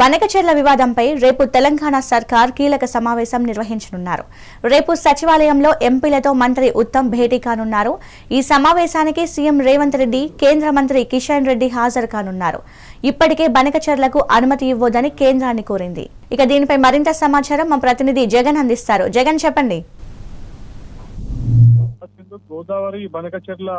బనకచెర్ల వివాదంపై రేపు తెలంగాణ సర్కార్ కీలక సమావేశం నిర్వహించనున్నారు. రేపు సచివాలయంలో ఎంపీలతో మంత్రి ఉత్తమ్ భేటీ కానున్నారు. ఈ సమావేశానికి సీఎం రేవంత్ రెడ్డి కేంద్ర మంత్రి కిషన్ రెడ్డి హాజరు కానున్నారు. ఇప్పటికే బనకచెర్లకు అనుమతి ఇవ్వదని కేంద్రాన్ని కోరింది. ఇక దీనిపై మరింత సమాచారం మా ప్రతినిధి జగన్ అందిస్తారు. జగన్ చెప్పండి. గోదావరి బనకచెర్ల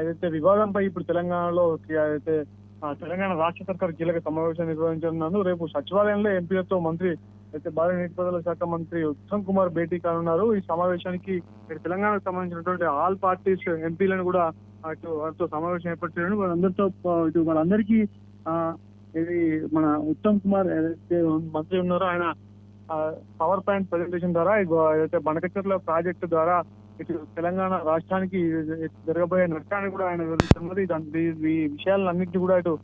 ఏదైతే వివాదంపై ఇప్పుడు తెలంగాణలో ఏదైతే తెలంగాణ రాష్ట్ర సర్కార్ కీలక సమావేశం నిర్వహించనున్నాను. రేపు సచివాలయంలో ఎంపీలతో మంత్రి అయితే భారీ నీటిపారుదల శాఖ మంత్రి ఉత్తమ్ కుమార్ భేటీ కానున్నారు. ఈ సమావేశానికి తెలంగాణకు సంబంధించినటువంటి ఆల్ పార్టీస్ ఎంపీలను కూడా అటు వారితో సమావేశం ఏర్పాటు చేయడం వాళ్ళందరితో ఇటు వాళ్ళందరికీ ఆ, ఇది మన ఉత్తమ్ కుమార్ ఏదైతే మంత్రి ఉన్నారో ఆయన పవర్ పాయింట్ ప్రజెంటేషన్ ద్వారా ఏదైతే బనకచెర్ల ప్రాజెక్టు ద్వారా ఇటు తెలంగాణ రాష్ట్రానికి జరగబోయే నష్టాన్ని కూడా ఆయన వివరిస్తున్నది దాని ఈ- విషయాలన్నింటినీ కూడా ఇటు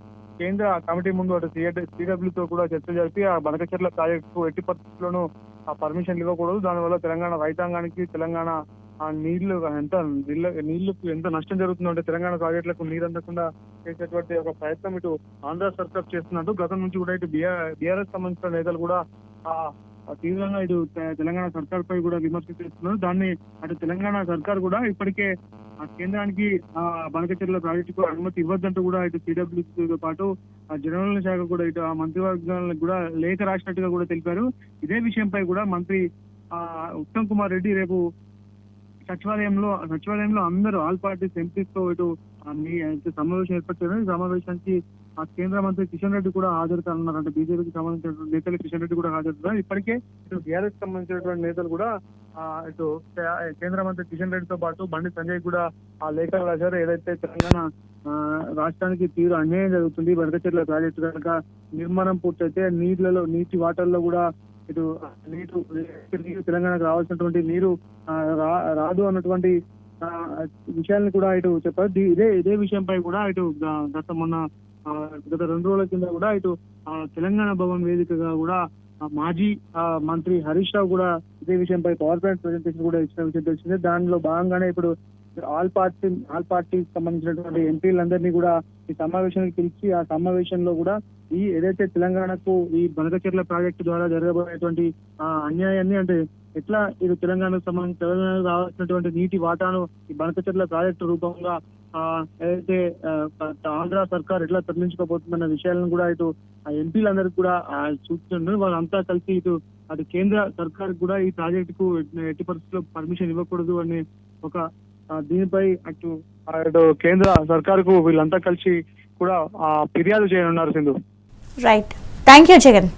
కేంద్ర కమిటీ ముందు అటు సిడబ్ల్యూతో కూడా చర్చ జరిపి ఆ బనకచెర్ల ప్రాజెక్టు ఎట్టి పరిస్థితుల్లోనూ ఆ పర్మిషన్ ఇవ్వకూడదు. దానివల్ల తెలంగాణ రైతాంగానికి తెలంగాణ ఆ నీళ్ళు ఎంత నీళ్ళ నీళ్ళకు ఎంత నష్టం జరుగుతుందో అంటే తెలంగాణ ప్రాజెక్టులకు నీరు అందకుండా చేసేటువంటి ఒక ప్రయత్నం ఇటు ఆంధ్ర సర్కార్ చేస్తున్నట్టు గతం నుంచి కూడా ఇటు బీఆర్ఎస్ సంబంధించిన నేతలు కూడా ఆ తీవ్రంగా ఇటు తెలంగాణ సర్కార్ పై కూడా విమర్శ చేస్తున్నారు. దాన్ని అటు తెలంగాణ సర్కార్ కూడా ఇప్పటికే ఆ కేంద్రానికి ఆ బనకచెర్ల ప్రాజెక్టుకు అనుమతి ఇవ్వద్దంటూ కూడా ఇటు సిడబ్ల్యూతో పాటు ఆ జనరల్ శాఖ కూడా ఇటు ఆ మంత్రివర్గాలకు కూడా లేఖ రాసినట్టుగా కూడా తెలిపారు. ఇదే విషయంపై కూడా మంత్రి ఆ ఉత్తమ్ కుమార్ రెడ్డి రేపు సచివాలయంలో సచివాలయంలో అందరూ ఆల్ పార్టీస్ ఎంపీస్తో ఇటు మీ అయితే సమావేశం ఏర్పాటు చేయడం సమావేశానికి ఆ కేంద్ర మంత్రి కిషన్ రెడ్డి కూడా హాజరు కానున్నారు. అంటే బీజేపీకి సంబంధించినటువంటి నేతలు కిషన్ రెడ్డి కూడా హాజరు ఇప్పటికే ఇటు బీఆర్ఎస్ సంబంధించినటువంటి నేతలు కూడా ఆ ఇటు కేంద్ర మంత్రి కిషన్ రెడ్డితో పాటు బండి సంజయ్ కూడా ఆ లేఖలు రాశారు. ఏదైతే తెలంగాణ ఆ, రాష్ట్రానికి తీవ్ర అన్యాయం జరుగుతుంది వెనకచెట్ల ప్రాజెక్టు కనుక నిర్మాణం పూర్తయితే నీళ్ళలో నీటి వాటర్లో కూడా ఇటు నీరు నీరు తెలంగాణకు రావాల్సినటువంటి నీరు రా- రాదు అన్నటువంటి విషయాన్ని కూడా ఇటు చెప్పారు. ఇదే ఇదే విషయంపై కూడా ఇటు గత మొన్న ఆ, గత రెండు రోజుల కింద కూడా ఇటు ఆ, తెలంగాణ భవన్ వేదికగా కూడా మాజీ ఆ, మంత్రి హరీష్ రావు కూడా ఇదే విషయంపై పవర్ పాయింట్ ప్రెజెంటేషన్ కూడా ఇచ్చిన విషయం తెలిసిందే. దానిలో భాగంగానే ఇప్పుడు ఆల్ పార్టీ ఆల్ పార్టీకి సంబంధించినటువంటి ఎంపీలందరినీ కూడా ఈ సమావేశానికి పిలిచి ఆ సమావేశంలో కూడా ఈ ఏదైతే తెలంగాణకు ఈ బనకచెర్ల ప్రాజెక్టు ద్వారా జరగబోయేటువంటి ఆ అన్యాయాన్ని అంటే ఎట్లా ఇది తెలంగాణకు సంబంధించి తెలంగాణకు రావాల్సినటువంటి నీటి వాటాను ఈ బనకచెర్ల ప్రాజెక్టు రూపంగా ఆ ఏదైతే ఆంధ్ర సర్కార్ ఎట్లా తరలించుకోబోతుందన్న విషయాలను కూడా ఇటు ఆ ఎంపీలందరికీ కూడా చూస్తుండ్రు వాళ్ళంతా కలిసి ఇటు అటు కేంద్ర సర్కార్ కూడా ఈ ప్రాజెక్టుకు ఎట్టి పరిస్థితుల్లో పర్మిషన్ ఇవ్వకూడదు అనే ఒక దీనిపై అటు ఆ, కేంద్ర సర్కారుకు వీళ్ళంతా కలిసి కూడా ఆ, ఫిర్యాదు చేయనున్నారు Sindhu. Right thank you Jagan